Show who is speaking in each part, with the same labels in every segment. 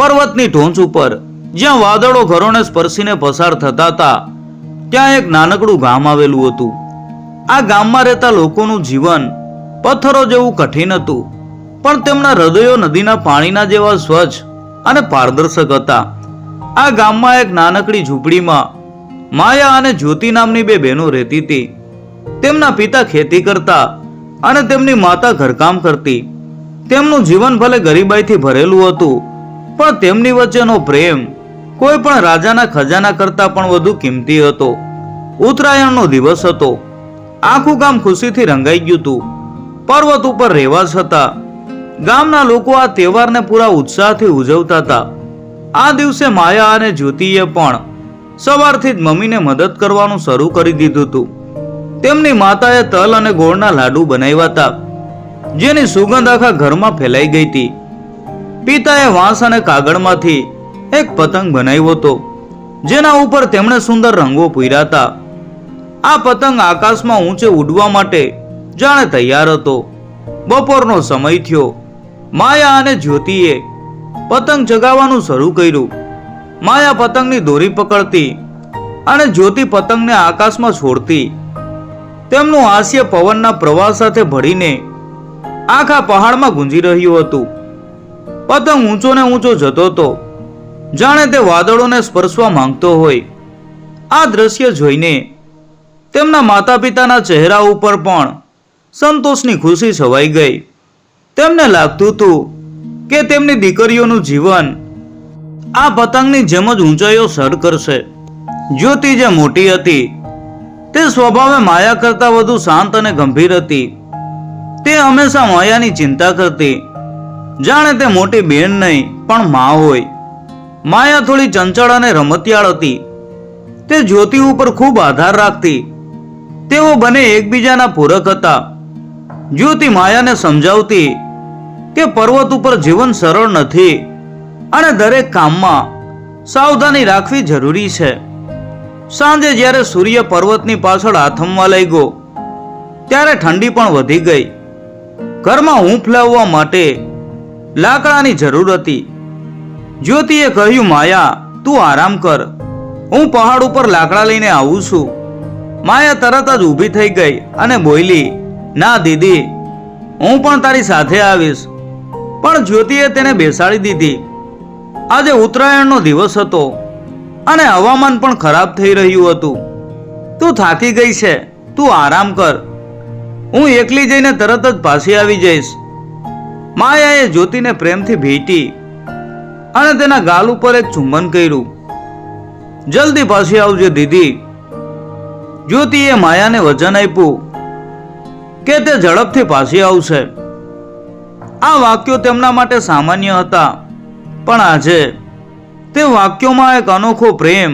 Speaker 1: પર્વતની ટોંચ ઉપર, જ્યાં વાદળો ઘરોને સ્પર્શીને પસાર થતા હતા, ત્યાં એક નાનકડું ગામ આવેલું હતું. આ ગામમાં રહેતા લોકોનું જીવન પથ્થરો જેવું કઠિન હતું, પણ તેમના હૃદયો નદીના પાણીના જેવા સ્વચ્છ અને પારદર્શક હતા. આ ગામમાં એક નાનકડી ઝૂંપડીમાં માયા અને જ્યોતિ નામની બે બહેનો રહેતી હતી. તેમના પિતા ખેતી કરતા અને તેમની માતા ઘરકામ કરતી. તેમનું જીવન ભલે ગરીબાઈથી ભરેલું હતું પણ તેમની વચ્ચેનો પ્રેમ કોઈ પણ રાજાના ખજાના કરતાં પણ વધુ કિંમતી હતો. ઉત્તરાયણનો દિવસ હતો. આખું ગામ ખુશીથી રંગાઈ ગયું હતું. પર્વત ઉપર રહેવાસ હતા. ગામના લોકો આ તહેવારને પૂરા ઉત્સાહથી ઉજવતા હતા. આ દિવસે માયા અને જ્યોતિએ પણ સવારથી જ મમ્મીને મદદ કરવાનું શરૂ કરી દીધું હતું. તેમની માતાએ તલ અને ગોળના લાડુ બનાવ્યા હતા. જેની સુગંધ આખા ઘરમાં ફેલાઈ ગઈ હતી. પિતાએ વાંસ અને કાગળમાંથી એક પતંગ બનાવ્યો હતો, જેના ઉપર તેમણે સુંદર રંગો પૂર્યા હતા. આ પતંગ આકાશમાં ઊંચે ઉડવા માટે જાણે તૈયાર હતો. બપોરનો સમય થયો. માયા અને જ્યોતિએ પતંગ ચગાવવાનું શરૂ કર્યું. માયા પતંગની દોરી પકડતી અને જ્યોતિ પતંગને આકાશમાં છોડતી. તેમનું હાસ્ય પવનના પ્રવાહ સાથે ભળીને આખા પહાડમાં ગુંજી રહ્યું હતું. પતંગ ઊંચો ને ઊંચો જતો હતો. જાણે તે વાદળોને સ્પર્શવા માંગતો હોય. આ દ્રશ્ય જોઈને તેમના માતા પિતાના ચહેરા ઉપર પણ સંતોષની ખુશી છવાઈ ગઈ. તેમને લાગતું હતું કે તેમની દીકરીઓનું જીવન આ પતંગની જેમ જ ઊંચાઈઓ સર કરશે. જ્યોતિ જે મોટી હતી, તે સ્વભાવે માયા કરતાં વધુ શાંત અને ગંભીર હતી. તે હંમેશા માયાની ચિંતા કરતી. જાણે તે મોટી બેન નહીં, પણ મા હોય. માયા થોડી ચંચળ અને રમતિયાળ હતી. તે જ્યોતિ ઉપર ખૂબ આધાર રાખતી. તેઓ બંને એકબીજાના પૂરક હતા. જ્યોતિ માયાને સમજાવતી કે પર્વત ઉપર જીવન સરળ નથી અને દરેક કામમાં સાવધાની રાખવી જરૂરી છે. સાંજે જ્યારે સૂર્ય પર્વતની પાછળ આથમવા લાગ્યો, ત્યારે ઠંડી પણ વધી ગઈ. ઘરમાં હૂંફ લાવવા માટે લાકડાની જરૂર હતી. જ્યોતિએ કહ્યું, માયા, તું આરામ કર. હું પહાડ ઉપર લાકડા લઈને આવું છું. માયા તરત જ ઊભી થઈ ગઈ અને બોલી, ના, દીદી, હું પણ તારી સાથે આવીશ. પણ જ્યોતિએ તેને બેસાડી દીધી. આજે ઉત્તરાયણનો દિવસ હતો અને હવામાન પણ ખરાબ થઈ રહ્યું હતું. તું થાકી ગઈ છે. તું આરામ કર. હું એકલી જઈને તરત જ પાછી આવી જઈશ. માયાએ જ્યોતિને પ્રેમથી ભેટી અને તેના ગાલ ઉપર એક ચુંબન કર્યું. જલ્દી પાછી આવજે દીદી. જ્યોતિએ માયાને વચન આપ્યું કે તે ઝડપથી પાછી આવશે. આ વાક્યો તેમના માટે સામાન્ય હતા, પણ આજે તે વાક્યોમાં એક અનોખો પ્રેમ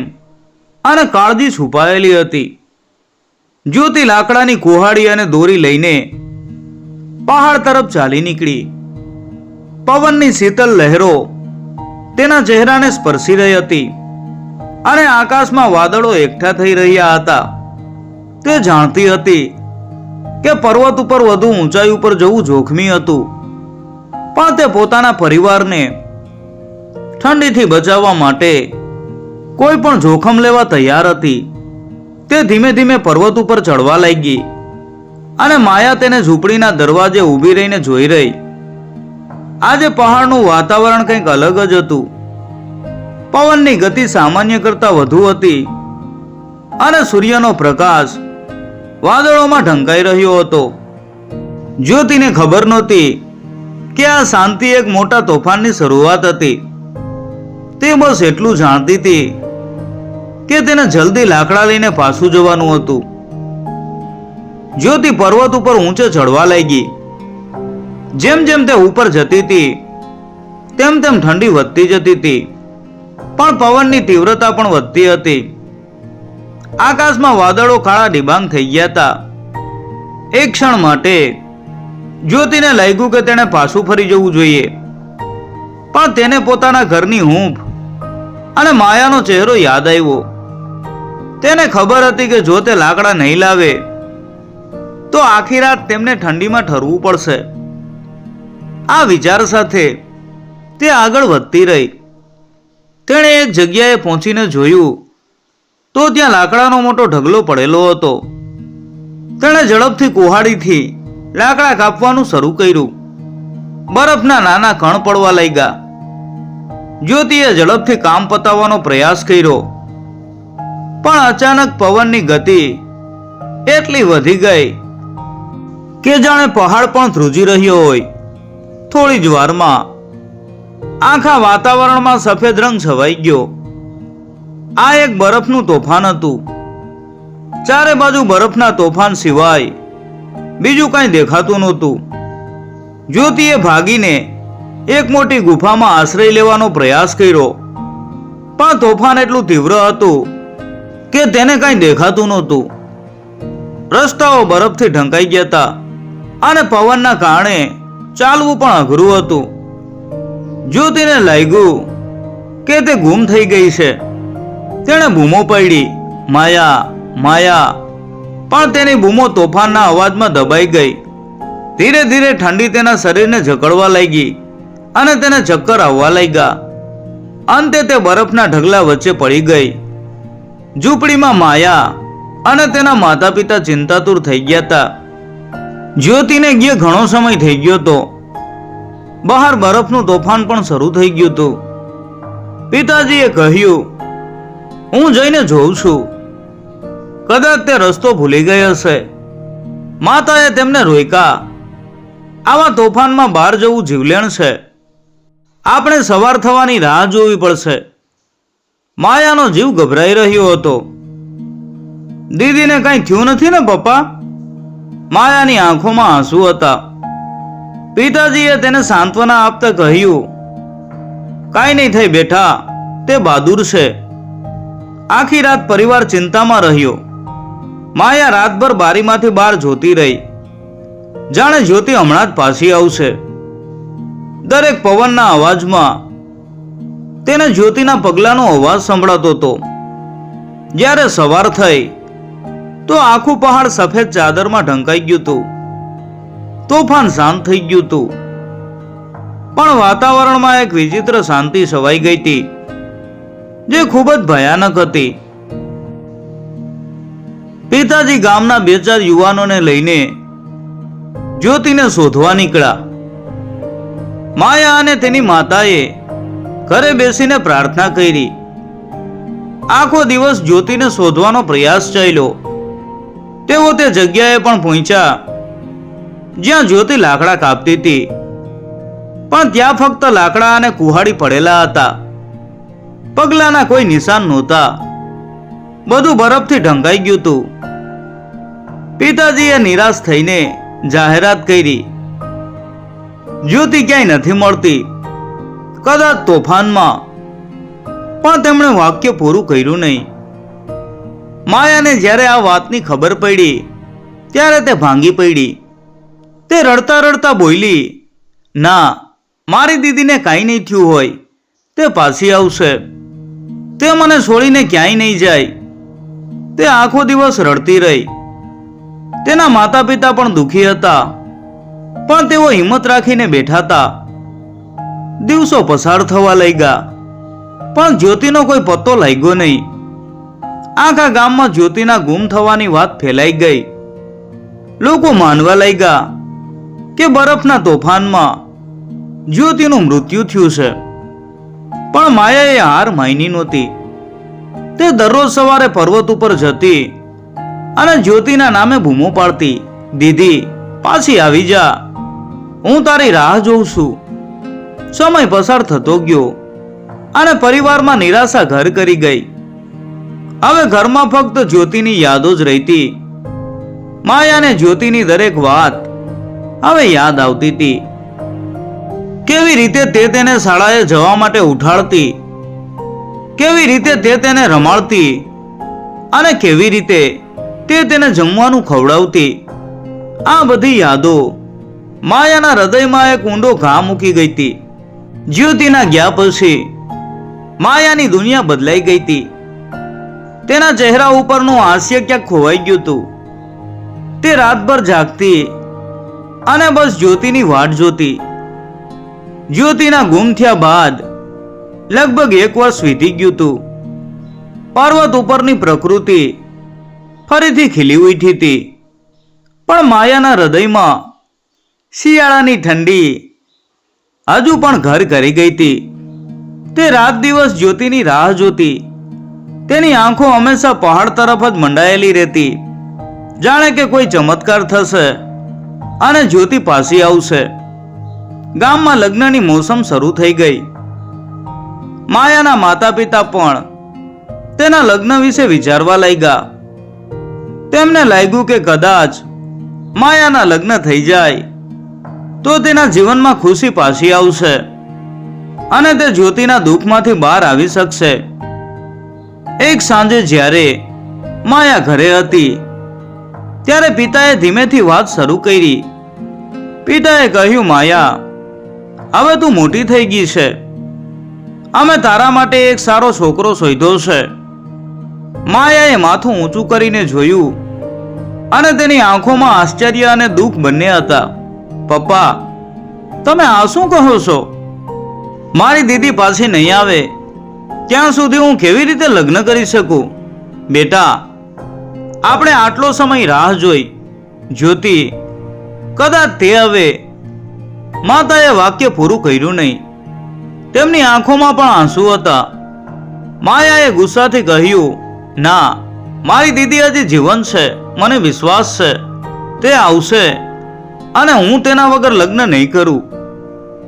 Speaker 1: અને કાળજી છુપાયેલી હતી. જ્યોતિ લાકડાની કુહાડી અને દોરી લઈને પહાડ તરફ ચાલી નીકળી. પવનની શીતલ લહેરો તેના ચહેરાને સ્પર્શી રહી હતી અને આકાશમાં વાદળો એકઠા થઈ રહ્યા હતા. તે જાણતી હતી કે પર્વત ઉપર વધુ ઊંચાઈ ઉપર જવું જોખમી હતું. પણ તે પોતાના પરિવારને ઠંડીથી બચાવવા માટે કોઈ પણ જોખમ લેવા તૈયાર હતી. તે ધીમે ધીમે પર્વત ઉપર ચડવા લાગી અને માયા તેને ઝૂંપડીના દરવાજે ઊભી રહીને જોઈ રહી. આજે પહાડનું વાતાવરણ કંઈક અલગ જ હતું. પવનની ગતિ સામાન્ય કરતાં વધુ હતી. અને સૂર્યનો પ્રકાશ વાદળોમાં ઢંકાઈ રહ્યો હતો. જ્યોતિને ખબર નહોતી કે આ શાંતિ એક મોટા તોફાનની શરૂઆત હતી. તે બસ એટલું જાણતી હતી કે તેને જલ્દી લાકડા લઈને પાછું જવાનું હતું. જ્યોતિ પર્વત ઉપર ઊંચે ચડવા લાગી. જેમ જેમ તે ઉપર જતી હતી, તેમ તેમ ઠંડી વધતી જતી હતી. પણ પવનની તીવ્રતા પણ વધતી હતી. આકાશમાં વાદળો કાળા ડિબાંગ થઈ ગયા હતા. એક ક્ષણ માટે જ્યોતિને લાગ્યું કે તેણે પાછું ફરી જવું જોઈએ. પણ તેને પોતાના ઘરની હૂંફ અને માયાનો ચહેરો યાદ આવ્યો. તેને ખબર હતી કે જો તે લાકડા નહીં લાવે, તો આખી રાત તેમને ઠંડીમાં ઠરવું પડશે. આ વિચાર સાથે તે આગળ વધતી રહી. તેણે એક જગ્યાએ પહોંચીને જોયું તો ત્યાં લાકડાનો મોટો ઢગલો પડેલો હતો. તેણે ઝડપથી કુહાડીથી લાકડા કાપવાનું શરૂ કર્યું. બરફના નાના કણ પડવા લાગ્યા. જ્યોતિએ ઝડપથી કામ પતાવવાનો પ્રયાસ કર્યો. પણ અચાનક પવનની ગતિ એટલી વધી ગઈ કે જાણે પહાડ પણ ધ્રુજી રહ્યો હોય. થોડી જ વારમાં આખા વાતાવરણમાં સફેદ રંગ છવાઈ ગયો. આ એક બરફનું તોફાન હતું. ચારે બાજુ બરફના તોફાન સિવાય બીજું કાંઈ દેખાતું નહોતું. જ્યોતિએ ભાગીને એક મોટી ગુફામાં આશ્રય લેવાનો પ્રયાસ કર્યો. પણ તોફાન એટલું તીવ્ર હતું કે તેને કંઈ દેખાતું નહોતું. રસ્તાઓ બરફથી ઢંકાઈ ગયા હતા અને પવનના કારણે ચાલવું પણ અઘરું હતું. જ્યોતિને લાગ્યું કે તે ગુમ થઈ ગઈ છે. તેણે બૂમો પડી, માયા માયા. પણ તેની બૂમો તોફાનના અવાજમાં દબાઈ ગઈ. ધીરે ધીરે ઠંડી તેના શરીરને જકડવા લાગી અને તેને ચક્કર આવવા લાગ્યા. અંતે તે બરફના ઢગલા વચ્ચે પડી ગઈ. ઝૂંપડીમાં માયા અને તેના માતા પિતા ચિંતાતુર થઈ ગયા હતા. જ્યોતિને ગયે ઘણો સમય થઈ ગયો હતો બહાર બરફનું તોફાન પણ શરૂ થઈ ગયું હતું. પિતાજીએ કહ્યું, હું જઈને જોઉં છું. કદાચ તે રસ્તો ભૂલી ગઈ હશે. માતાએ તેમને રોક્યા, આવા તોફાનમાં બહાર જવું જીવલેણ છે. આપણે સવાર થવાની રાહ જોવી પડશે. માયાનો જીવ ગભરાઈ રહ્યો હતો. દીદીને કાંઈ થયું નથી ને, પપ્પા? માયાની આંખોમાં આંસુ હતા. પિતાજીએ તેને સાંત્વના આપતા કહ્યું, કાંઈ નહીં થઈ બેઠા તે બહાદુર છે. આખી રાત પરિવાર ચિંતામાં રહ્યો. માયા રાતભર બારીમાંથી બહાર જોતી રહી. જાણે જ્યોતિ હમણાં જ પાછી આવશે. દરેક પવનના અવાજમાં તેને જ્યોતિના પગલાંનો અવાજ સંભળાતો હતો. જ્યારે સવાર થઈ તો આખું પહાડ સફેદ ચાદરમાં ઢંકાઈ ગયું હતું. તોફાન શાંત થઈ ગયું હતું. પણ વાતાવરણમાં એક વિચિત્ર શાંતિ છવાઈ ગઈ હતી, જે ખૂબ જ ભયાનક હતી. પિતાજી ગામના બે ચાર યુવાનોને લઈને જ્યોતિને શોધવા નીકળ્યા. માયા અને તેની માતાએ ઘરે બેસીને પ્રાર્થના કરી. આખો દિવસ જ્યોતિને શોધવાનો પ્રયાસ ચાલ્યો. તેઓ તે જગ્યાએ પણ પહોંચ્યા, જ્યાં જ્યોતિ લાકડા કાપતી હતી. પણ ત્યાં ફક્ત લાકડા અને કુહાડી પડેલા હતા. પગલાના કોઈ નિશાન નહોતા. બધું બરફથી ઢંકાઈ ગયું હતું. પિતાજીએ નિરાશ થઈને જાહેરાત કરી. જ્યોતિ ક્યાંય નથી મળતી. કદાચ તોફાનમાં. પણ તેમણે વાક્ય પૂરું કર્યું નહીં. માયાને જ્યારે આ વાતની ખબર પડી, ત્યારે તે ભાંગી પડી. તે રડતા રડતા બોલી, ના, મારી દીદીને કાંઈ નહીં થયું હોય, તે પાછી આવશે. તે મને છોડીને ક્યાંય નહીં જાય. તે આખો દિવસ રડતી રહી. તેના માતા પિતા પણ દુખી હતા, પણ તેઓ હિંમત રાખીને બેઠા હતા દિવસો પસાર થવા લાગ્યા, પણ જ્યોતિનો કોઈ પત્તો લાગ્યો નહીં. આખા ગામમાં જ્યોતિના ગુમ થવાની વાત ફેલાઈ ગઈ. લોકો માનવા લાગ્યા કે બરફના તોફાનમાં જ્યોતિનું મૃત્યુ થયું છે. પણ માયાએ હાર માયની નહોતી. તે દરરોજ સવારે પર્વત ઉપર જતી અને જ્યોતિના નામે બૂમો પાડતી, દીદી, પાછી આવી જા. હું તારી રાહ જોઉં છું. સમય પસાર થતો ગયો અને પરિવારમાં નિરાશા ઘર કરી ગઈ. હવે ઘરમાં ફક્ત જ્યોતિની યાદો જ રહેતી. માયાને જ્યોતિની દરેક વાત હવે યાદ આવતી હતી કેવી રીતે તે તેને શાળાએ જવા માટે ઉઠાડતી? કેવી રીતે તે તેને રમાડતી? અને કેવી રીતે તે તેને જમવાનું ખવડાવતી? આ બધી યાદો માયાના હૃદયમાં એક ઊંડો ઘા મૂકી ગઈ હતી જ્યોતિના ગયા પછી માયાની દુનિયા બદલાઈ ગઈ હતી તેના ચહેરા ઉપરનું હાસ્ય ક્યાંક ખોવાઈ ગયું હતું. તે રાતભર જાગતી અને બસ જ્યોતિની વાટ જોતી. જ્યોતિના ગુમ થયા બાદ લગભગ એક વર્ષ વીતી ગયું હતું. પર્વત ઉપરની પ્રકૃતિ ફરીથી ખીલી ઉઠી હતી. પણ માયાના હૃદયમાં શિયાળાની ઠંડી હજુ પણ ઘર કરી ગઈ હતી. તે રાત દિવસ જ્યોતિની રાહ જોતી તેની આંખો હંમેશા પહાડ તરફ જ મંડાયેલી રહેતી. જાણે કે કોઈ ચમત્કાર થશે અને જ્યોતિ પાછી આવશે. ગામમાં લગ્નની મોસમ શરૂ થઈ ગઈ. માયાના માતા પિતા પણ તેના લગ્ન વિશે વિચારવા લાગ્યા. તેમને લાગ્યું કે કદાચ માયાના લગ્ન થઈ જાય તો તેના જીવનમાં ખુશી પાછી આવશે અને તે જ્યોતિના દુઃખમાંથી બહાર આવી શકશે. એક સાંજે જ્યારે માયા ઘરે હતી, ત્યારે પિતાએ ધીમેથી વાત શરૂ કરી. પિતાએ કહ્યું, માયા, હવે તું મોટી થઈ ગઈ છે. અમે તારા માટે એક સારો છોકરો શોધ્યો છે. માયાએ માથું ઊંચું કરીને જોયું અને તેની આંખોમાં આશ્ચર્ય અને દુઃખ બંને હતા. પપ્પા, તમે આ શું કહો છો? મારી દીદી પાછી નહીં આવે. ત્યાં સુધી હું કેવી રીતે લગ્ન કરી શકું? બેટા, આપણે આટલો સમય રાહ જોઈ. જ્યોતિ, કદાચ તે હવે માતાએ વાક્ય પૂરું કર્યું નહીં. તેમની આંખોમાં પણ આંસુ હતા. માયાએ ગુસ્સાથી કહ્યું, ના, મારી દીદી હજી જીવન છે, મને વિશ્વાસ છે. તે આવશે અને હું તેના વગર લગ્ન નહીં કરું.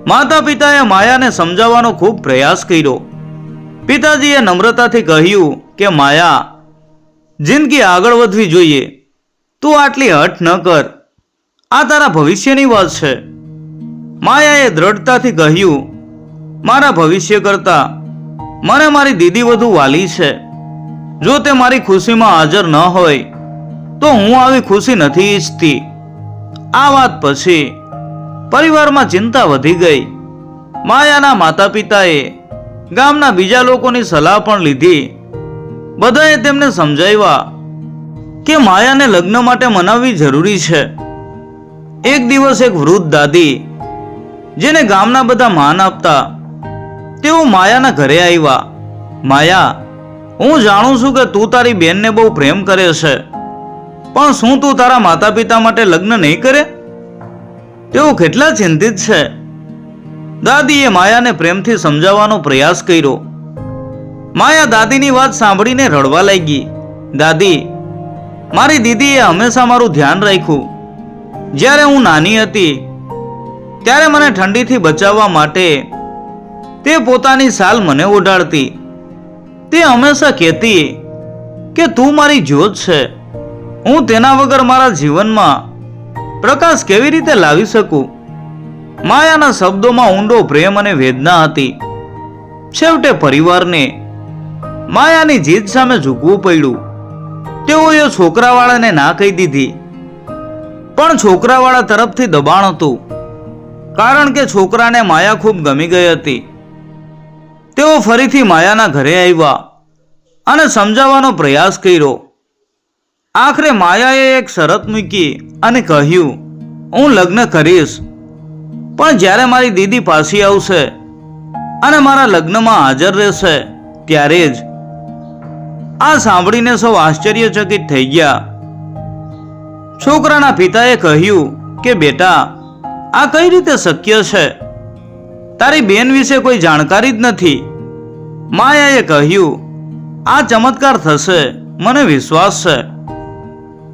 Speaker 1: માતા પિતાએ માયાને સમજાવવાનો ખૂબ પ્રયાસ કર્યો. પિતાજીએ નમ્રતાથી કહ્યું કે, માયા, જિંદગી આગળ વધવી જોઈએ. તું આટલી હઠ ન કર. આ તારા ભવિષ્યની વાત છે. માયાએ દ્રઢતાથી કહ્યું, મારા ભવિષ્ય કરતા મને મારી દીદી વધુ વાલી છે. જો તે મારી ખુશીમાં હાજર ન હોય, તો હું આવી ખુશી નથી ઈચ્છતી. આ વાત પછી પરિવારમાં ચિંતા વધી ગઈ. માયાના માતા પિતાએ ગામના બીજા લોકોની સલાહ પણ લીધી. બધાએ તેમને સમજાવ્યા કે માયાને લગ્ન માટે મનાવવી જરૂરી છે. એક દિવસ એક વૃદ્ધ દાદી, જેને ગામના બધા માન આપતા, તેઓ માયાના ઘરે આવ્યા. માયા, હું જાણું છું કે તું તારી બેનને બહુ પ્રેમ કરે છે, પણ શું તું તારા માતા પિતા માટે લગ્ન નહીં કરે? તેઓ કેટલા ચિંતિત છે. દાદીએ માયાને પ્રેમથી સમજાવવાનો પ્રયાસ કર્યો. માયા દાદીની વાત સાંભળીને રડવા લાગી. દાદી, મારી દીદીએ હંમેશા મારું ધ્યાન રાખ્યું. જ્યારે હું નાની હતી, ત્યારે મને ઠંડીથી બચાવવા માટે તે પોતાની સાલ મને ઓઢાડતી. તે હંમેશા કહેતી કે, તું મારી જ્યોત છે. હું તેના વગર મારા જીવનમાં પ્રકાશ કેવી રીતે લાવી શકું? માયાના શબ્દોમાં ઊંડો પ્રેમ અને વેદના હતી. છેવટે પરિવારને માયાની જીદ સામે ઝૂકવું પડ્યું. તેઓએ છોકરાવાળાને ના કહી દીધી. પણ છોકરાવાળા તરફથી દબાણ હતું. કારણ કે છોકરાને માયા ખૂબ ગમી ગઈ હતી. તેઓ ફરીથી માયાના ઘરે આવ્યા અને સમજાવવાનો પ્રયાસ કર્યો. આખરે માયાએ એક શરત મૂકી અને કહ્યું, હું લગ્ન કરીશ. પણ જ્યારે મારી દીદી પાછી આવશે અને મારા લગ્નમાં હાજર રહેશે, ત્યારે જ આ સાંભળીને સૌ આશ્ચર્યચકિત થઈ ગયા. છોકરાના પિતાએ કહ્યું કે, બેટા, આ કઈ રીતે શક્ય છે? તારી બેન વિશે કોઈ જાણકારી જ નથી. માયાએ કહ્યું, આ ચમત્કાર થશે, મને વિશ્વાસ છે.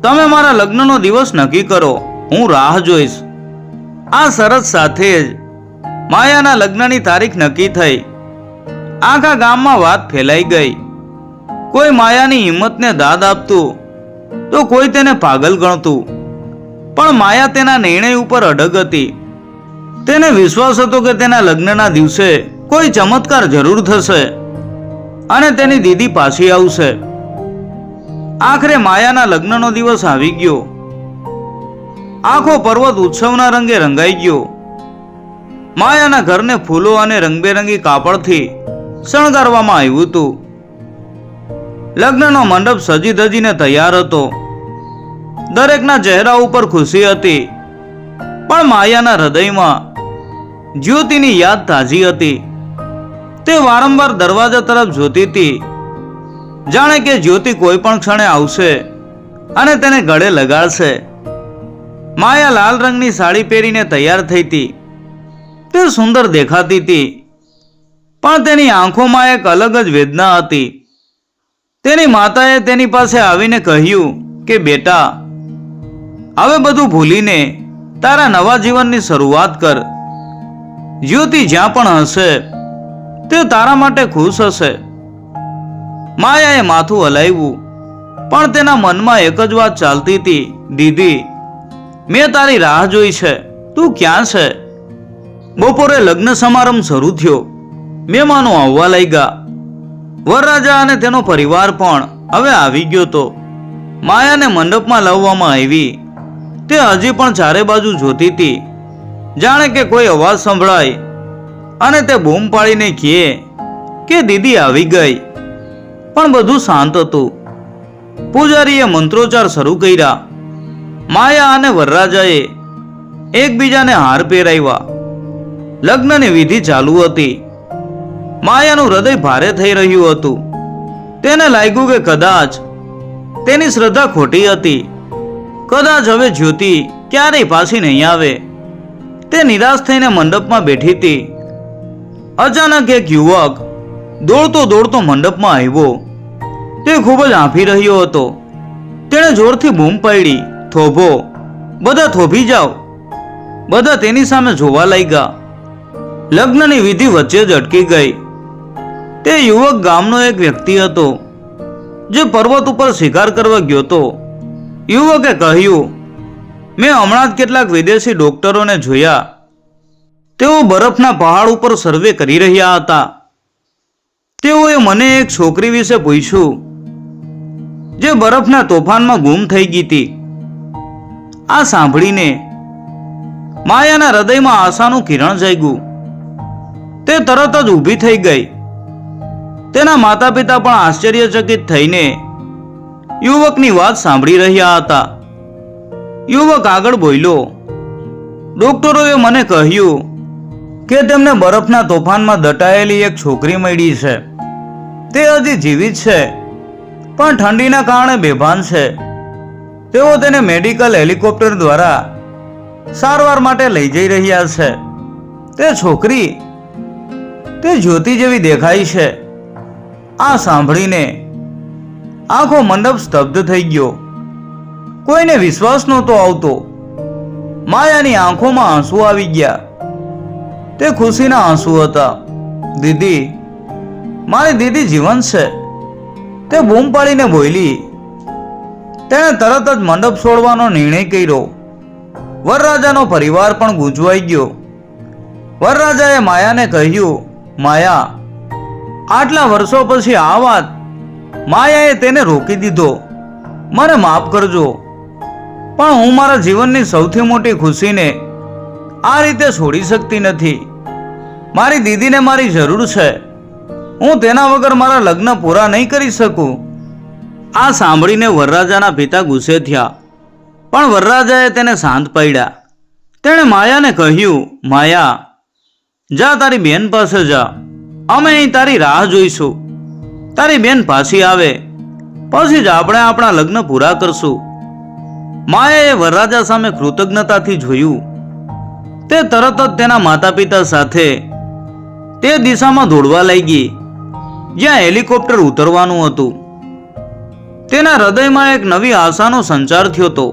Speaker 1: તમે મારા લગ્નનો દિવસ નક્કી કરો, હું રાહ જોઈશ. આ શરત સાથે જ માયાના લગ્નની તારીખ નક્કી થઈ. આખા ગામમાં વાત ફેલાઈ ગઈ. કોઈ માયાની હિંમતને દાદ આપતું તો કોઈ તેને પાગલ ગણતું. પણ માયા તેના નિર્ણય ઉપર અડગ હતી. તેને વિશ્વાસ હતો કે તેના લગ્નના દિવસે કોઈ ચમત્કાર જરૂર થશે અને તેની દીદી પાછી આવશે. આખરે માયાના લગ્નનો દિવસ આવી ગયો. આખો પર્વત ઉત્સવના રંગે રંગાઈ ગયો. માયાના ઘરને ફૂલો અને રંગબેરંગી કાપડથી શણગારવામાં આવ્યું હતું. લગ્નનો મંડપ સજી ધજીને તૈયાર હતો. દરેકના ચહેરા ઉપર ખુશી હતી. પણ માયાના હૃદયમાં જ્યોતિની યાદ તાજી હતી. તે વારંવાર દરવાજા તરફ જોતી હતી. જાણે કે જ્યોતિ કોઈ પણ ક્ષણે આવશે અને તેને ગળે લગાડશે. માયા લાલ રંગની સાડી પહેરીને તૈયાર થઈ હતી તે સુંદર દેખાતી હતી પણ તેની આંખોમાં એક અલગ જ વેદના હતી. તેની માતાએ તેની પાસે આવીને કહ્યું કે, બેટા, હવે બધું ભૂલીને તારા નવા જીવનની શરૂઆત કર. જ્યોતિ જ્યાં પણ હશે, તે તારા માટે ખુશ હશે. માયાએ માથું હલાવ્યું, પણ તેના મનમાં એક જ વાત ચાલતી હતી દીદી મેં તારી રાહ જોઈ છે. તું ક્યાં છે? બપોરે લગ્ન સમારંભ શરૂ થયો. મહેમાનો આવવા લાગ્યા. વરરાજા અને તેનો પરિવાર પણ હવે આવી ગયો તો. માયાને મંડપમાં લાવવામાં આવી. તે હજી પણ ચારે બાજુ જોતી હતી. જાણે કે કોઈ અવાજ સંભળાય. અને તે બૂમ પાડીને કહે કે દીદી આવી ગઈ. પણ બધું શાંત હતું. પૂજારીએ મંત્રોચ્ચાર શરૂ કર્યા. માયા અને વરરાજાએ એકબીજાને હાર પહેરાવ્યા. લગ્નની વિધિ ચાલુ હતી. માયાનું હૃદય ભારે થઈ રહ્યું હતું. તેને લાગ્યું કે કદાચ તેની શ્રદ્ધા ખોટી હતી. કદાચ હવે જ્યોતિ ક્યારેય પાછી નહીં આવે. તે નિરાશ થઈને મંડપમાં બેઠી હતી. અચાનક એક યુવક દોડતો દોડતો મંડપમાં આવ્યો. તે ખૂબ જ આંફી રહ્યો હતો. તેણે જોરથી બૂમ પાડી. થોભો, બધા થોભી જાઓ. બધા તેની સામે જોવા લાગ્યા. લગ્નની વિધિ વચ્ચે જ અટકી ગઈ. તે યુવક ગામનો એક વ્યક્તિ હતો, જે પર્વત ઉપર શિકાર કરવા ગયો હતો. યુવકે કહ્યું, મેં હમણાં જ કેટલાક વિદેશી ડોક્ટરોને જોયા. તેઓ બરફના પહાડ ઉપર સર્વે કરી રહ્યા હતા. તેઓએ મને એક છોકરી વિશે પૂછ્યું, જે બરફના તોફાનમાં ગુમ થઈ ગઈ હતી. આ સાંભળીને માયાના હૃદયમાં આશાનું કિરણ જાગ્યું. તે તરત જ ઊભી થઈ ગઈ. તેના માતા પિતા પણ આશ્ચર્યચકિત થઈને યુવકની વાત સાંભળી રહ્યા હતા. યુવક આગળ બોલ્યો, ડોક્ટરોએ મને કહ્યું કે તેમને બરફના તોફાનમાં દટાયેલી એક છોકરી મળી છે. તે હજી જીવિત છે, પણ ઠંડીના કારણે બેભાન છે. તેઓ તેને મેડિકલ હેલિકોપ્ટર દ્વારા સારવાર માટે લઈ જઈ રહ્યા છે. તે છોકરી તે જ્યોતિ જેવી દેખાય છે. આ સાંભળીને આખો મંડપ સ્તબ્ધ થઈ ગયો. કોઈને વિશ્વાસ નહોતો આવતો. માયાની આંખોમાં આંસુ આવી ગયા. તે ખુશીના આંસુ હતા. દીદી, મારી દીદી જીવન છે. તે બૂમ પાડીને બોલી તેણે તરત જ મંડપ છોડવાનો નિર્ણય કર્યો. વરરાજાનો પરિવાર પણ ગૂંચવાઈ ગયો. વરરાજાએ માયાને કહ્યું, માયા, આટલા વર્ષો પછી આ વાત માયાએ તેને રોકી દીધો. મને માફ કરજો. પણ હું મારા જીવનની સૌથી મોટી ખુશીને આ રીતે છોડી શકતી નથી. મારી દીદીને મારી જરૂર છે. હું તેના વગર મારા લગ્ન પૂરા નહીં કરી શકું. આ સાંભળીને વરરાજાના પિતા ગુસ્સે થયા. પણ વરરાજાએ તેને શાંત પાડ્યા. તેણે માયાને કહ્યું, માયા, જા તારી બેન પાસે જા. અમે અહીં તારી રાહ જોઈશું. તારી બેન પાછી આવે. પછી જ આપણે આપણા લગ્ન પૂરા કરશું. માયાએ વરરાજા સામે કૃતજ્ઞતાથી જોયું. તે તરત જ તેના માતા પિતા સાથે તે દિશામાં દોડવા લાગી. જ્યાં હેલિકોપ્ટર ઉતરવાનું હતું. તેના હૃદયમાં એક નવી આશાનો સંચાર થયો હતો.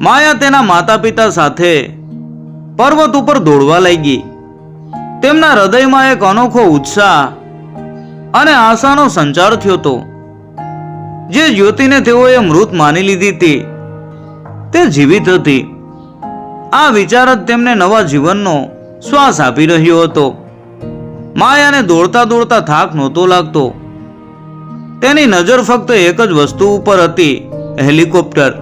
Speaker 1: માયા તેના માતા પિતા સાથે પર્વત ઉપર દોડવા લાગી. તેમના હૃદયમાં એક અનોખો ઉત્સાહ અને આશાનો સંચાર થયો હતો. જે જ્યોતિને તેઓએ મૃત માની લીધી હતી. તે જીવિત હતી. આ વિચાર જ તેમને નવા જીવનનો શ્વાસ આપી રહ્યો હતો. માયાને દોડતા દોડતા થાક નહોતો લાગતો. તેની નજર ફક્ત એક જ વસ્તુ ઉપર હતી, હેલિકોપ્ટર.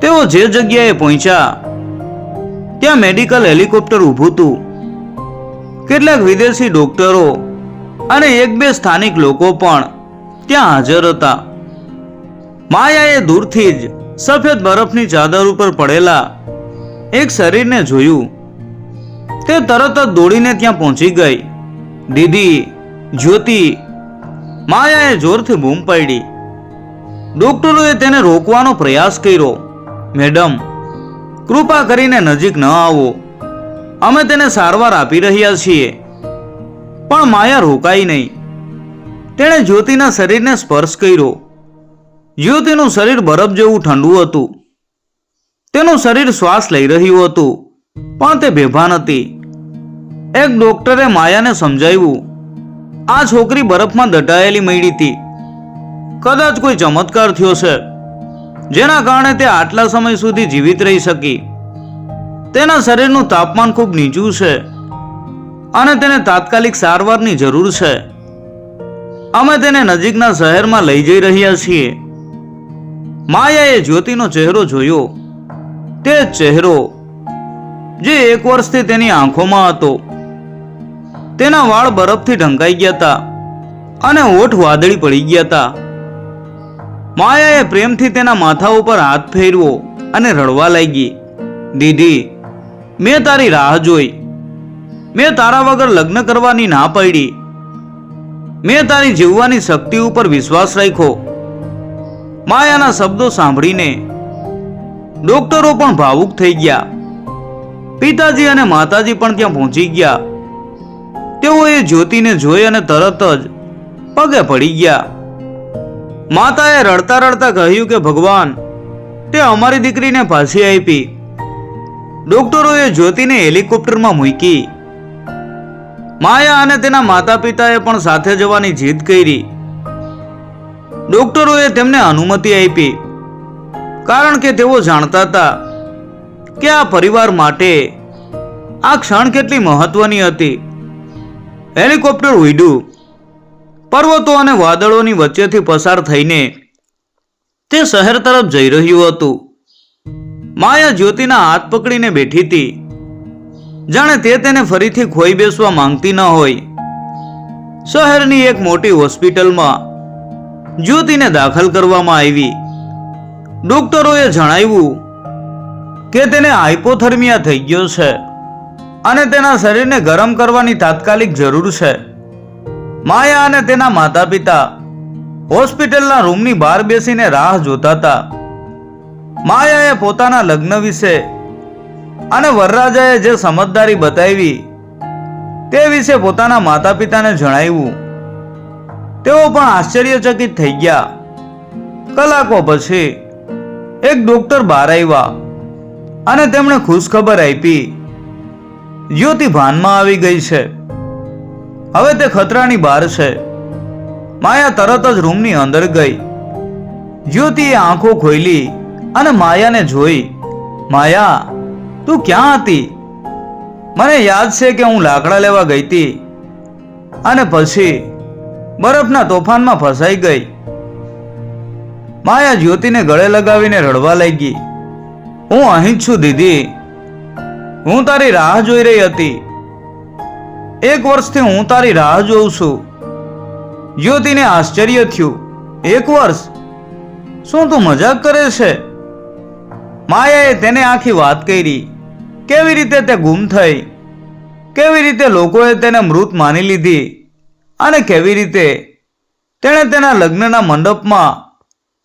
Speaker 1: તેઓ જે જગ્યાએ પહોંચ્યા, ત્યાં મેડિકલ હેલિકોપ્ટર ઊભું હતું. કેટલાક વિદેશી ડોક્ટરો અને એક બે સ્થાનિક લોકો પણ ત્યાં હાજર હતા. માયાએ દૂરથી જ સફેદ બરફની ચાદર ઉપર પડેલા એક શરીરને જોયું. તે તરત જ દોડીને ત્યાં પહોંચી ગઈ. દીદી, જ્યોતિ માયાએ જોરથી બૂમ પાડી. ડોક્ટરોએ તેને રોકવાનો પ્રયાસ કર્યો. મેડમ, કૃપા કરીને નજીક ન આવો. અમે તેને સારવાર આપી રહ્યા છીએ. પણ માયા રોકાઈ નહીં. તેણે જ્યોતિના શરીરને સ્પર્શ કર્યો. જ્યોતિનું શરીર બરફ જેવું ઠંડુ હતું. તેનું શરીર શ્વાસ લઈ રહ્યું હતું, પણ તે બેભાન હતી એક ડોક્ટરે માયાને સમજાવ્યું આ છોકરી બરફમાં દટાયેલી મળી હતી. કદાચ કોઈ ચમત્કાર થયો છે, જેના કારણે તે આટલા સમય સુધી જીવિત રહી શકી. તેના શરીરનું તાપમાન ખૂબ નીચું છે અને તેને તાત્કાલિક સારવારની જરૂર છે. અમે તેને નજીકના શહેરમાં લઈ જઈ રહ્યા છીએ. માયાએ જ્યોતિનો ચહેરો જોયો. તે ચહેરો, જે એક વર્ષથી તેની આંખોમાં હતો. તેના વાળ બરફથી ઢંકાઈ ગયા હતા અને ઓઠ વાદળી પડી ગયા હતા. માયાએ પ્રેમથી તેના માથા ઉપર હાથ ફેરવો અને રડવા લાગી. દીદી, મેં તારી રાહ જોઈ. મેં તારા વગર લગ્ન કરવાની ના પાડી. મેં તારી જીવવાની શક્તિ ઉપર વિશ્વાસ રાખ્યો. માયાના શબ્દો સાંભળીને ડોક્ટરો પણ ભાવુક થઈ ગયા. પિતાજી અને માતાજી પણ ત્યાં પહોંચી ગયા. તેઓએ જ્યોતિને જોઈ અને તરત જ પગે પડી ગયા. માતાએ રડતા રડતા કહ્યું કે, ભગવાન, તે અમારી દીકરીને પાછી આપી. ડોક્ટરોએ જ્યોતિને હેલિકોપ્ટરમાં મૂકી. માયા અને તેના માતા પિતાએ પણ સાથે જવાની જીદ કરી. ડોક્ટરોએ તેમને અનુમતિ આપી, કારણ કે તેઓ જાણતા હતા કે આ પરિવાર માટે આ ક્ષણ કેટલી મહત્વની હતી. હેલિકોપ્ટર ઉડ્યું પર્વતો અને વાદળોની વચ્ચેથી પસાર થઈને તે શહેર તરફ જઈ રહ્યું હતું. માયા જ્યોતિના હાથ પકડીને બેઠી હતી. જાણે તે તેને ફરીથી ખોઈ બેસવા માંગતી ન હોય. શહેરની એક મોટી હોસ્પિટલમાં જ્યોતિને દાખલ કરવામાં આવી. ડોક્ટરોએ જણાવ્યું કે તેને હાઇપોથર્મિયા થઈ ગયો છે. અને તેના શરીરને ગરમ કરવાની તાત્કાલિક જરૂર છે. માયા અને તેના માતા પિતા હોસ્પિટલના રૂમની બહાર બેસીને રાહ જોતા હતા. માયાએ પોતાના લગ્ન વિશે અને વરરાજાએ જે સમજદારી બતાવી તે વિશે પોતાના માતા પિતાને જણાવ્યું. તેઓ પણ આશ્ચર્યચકિત થઈ ગયા. કલાકો પછી એક ડોક્ટર બહાર આવ્યા અને તેમણે ખુશખબર આપી. જ્યોતિ ભાનમાં આવી ગઈ છે. હવે તે ખતરાની બહાર છે. માયા તરત જ રૂમની અંદર ગઈ. જ્યોતિએ આંખો ખોલી અને માયાને જોઈ, માયા, તું ક્યાં હતી? મને યાદ છે કે હું લાકડા લેવા ગઈ હતી. અને પછી બરફના તોફાનમાં ફસાઈ ગઈ. માયા જ્યોતિને ગળે લગાવીને રડવા લાગી. હું અહીં જ છું દીદી. હું તારી રાહ જોઈ રહી હતી. એક વર્ષથી હું તારી રાહ જોઉં છું. જ્યોતિને આશ્ચર્ય થયું. એક વર્ષ? શું તું મજાક કરે છે? માયાએ તેને આખી વાત કરી. કેવી રીતે તે ગુમ થઈ? કેવી રીતે લોકોએ તેને મૃત માની લીધી? અને કેવી રીતે? તેણે તેના લગ્નના મંડપમાં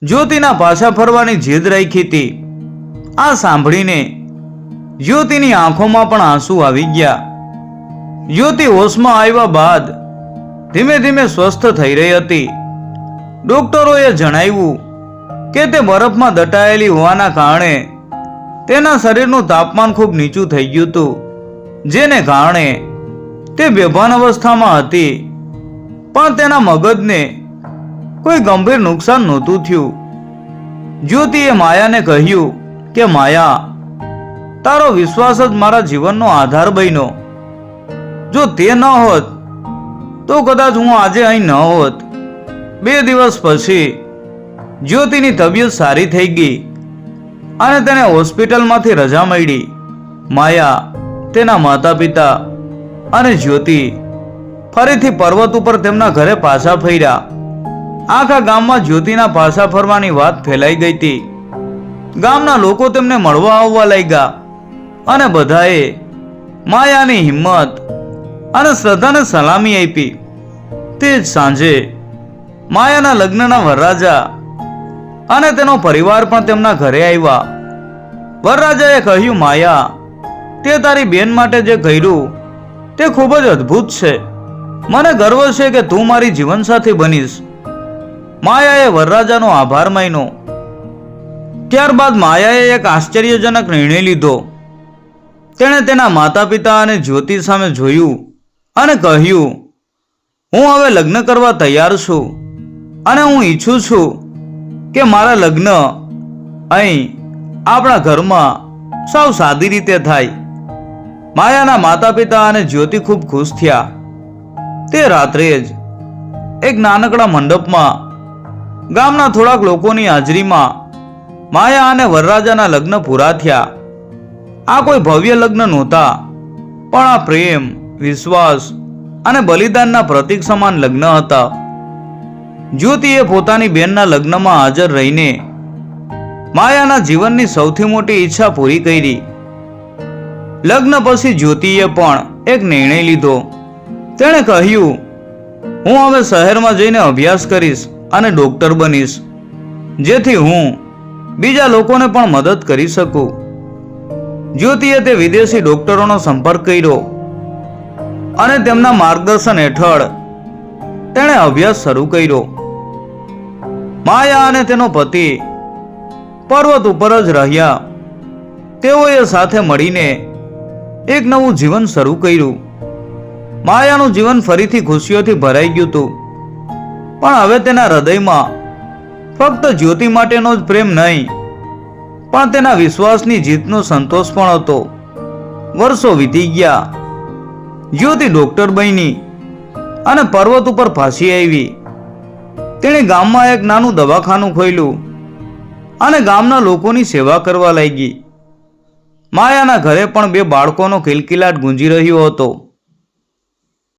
Speaker 1: જ્યોતિના પાછા ફરવાની જીદ રાખી હતી. આ સાંભળીને જ્યોતિની આંખોમાં પણ આંસુ આવી ગયા. યુવતી હોશમાં આવ્યા બાદ ધીમે ધીમે સ્વસ્થ થઈ રહી હતી. ડોક્ટરોએ જણાવ્યું કે તે બરફમાં દટાયેલી હોવાના કારણે તેના શરીરનું તાપમાન ખૂબ નીચું થઈ ગયું હતું, જેને કારણે તે બેભાન અવસ્થામાં હતી. પણ તેના મગજને કોઈ ગંભીર નુકસાન નહોતું થયું. જ્યોતિએ માયાને કહ્યું કે, માયા તારો વિશ્વાસ જ મારા જીવનનો આધાર બન્યો. જો તે ન હોત, તો કદાચ હું આજે અહીં ન હોત. બે દિવસ પછી, જ્યોતિની તબિયત સારી થઈ ગઈ અને તેને હોસ્પિટલમાંથી રજા મળી. માયા, તેના માતા પિતા અને જ્યોતિ ફરીથી પર્વત ઉપર તેમના ઘરે પાછા ફર્યા. આખા ગામમાં જ્યોતિના પાછા ફરવાની વાત ફેલાઈ ગઈ હતી. ગામના લોકો તેમને મળવા આવવા લાગ્યા. અને બધાએ માયાની હિંમત અને શ્રદ્ધાને સલામી આપી. તે જ સાંજે માયાના લગ્નના વરરાજા અને તેનો પરિવાર પણ તેમના ઘરે આવ્યા. વરરાજાએ કહ્યું, માયા, તે તારી બેન માટે જે કર્યું તે ખૂબ જ અદ્ભુત છે. મને ગર્વ છે કે તું મારી જીવનસાથી બનીશ. માયાએ વરરાજાનો આભાર માન્યો. ત્યારબાદ માયાએ એક આશ્ચર્યજનક નિર્ણય લીધો. તેણે તેના માતા પિતા અને જ્યોતિ સામે જોયું અને કહ્યું, હું હવે લગ્ન કરવા તૈયાર છું અને હું ઈચ્છું છું કે મારા લગ્ન અહીં આપણા ઘરમાં સાવ સાદી રીતે થાય. માયાના માતા પિતા અને જ્યોતિ ખૂબ ખુશ થયા. તે રાત્રે જ એક નાનકડા મંડપમાં ગામના થોડાક લોકોની હાજરીમાં માયા અને વરરાજાના લગ્ન પૂરા થયા. આ કોઈ ભવ્ય લગ્ન નહોતા. પણ આ પ્રેમ, વિશ્વાસ અને બલિદાનના પ્રતીક સમાન લગ્ન હતા. જ્યોતિએ પોતાની બહેનના લગ્નમાં હાજર રહીને માયાના જીવનની સૌથી મોટી ઈચ્છા પૂરી કરી. લગ્ન પછી જ્યોતિએ પણ એક નિર્ણય લીધો. તેણે કહ્યું, હું હવે શહેરમાં જઈને અભ્યાસ કરીશ અને ડોક્ટર બનીશ, જેથી હું બીજા લોકોને પણ મદદ કરી શકું. જ્યોતિએ તે વિદેશી ડોક્ટરોનો સંપર્ક કર્યો અને તેમના માર્ગદર્શન હેઠળ તેણે અભ્યાસ શરૂ કર્યો. માયા અને તેનો પતિ પર્વત ઉપર જ રહ્યા. તેઓએ સાથે મળીને એક નવું જીવન શરૂ કર્યું. માયાનું જીવન ફરીથી ખુશીઓથી ભરાઈ ગયું હતું. પણ હવે તેના હૃદયમાં ફક્ત જ્યોતિ માટેનો જ પ્રેમ નહીં પણ તેના વિશ્વાસની જીતનો સંતોષ પણ હતો. વર્ષો વીતી ગયા. જ્યોતિ ડોક્ટર બની અને પર્વત ઉપર ફાંસી આવી. તેણે ગામમાં એક નાનું દવાખાનું ખોલ્યું અને ગામના લોકોની સેવા કરવા લાગી. માયાના ઘરે પણ બે બાળકોનો કિલકિલાટ ગુંજી રહ્યો હતો.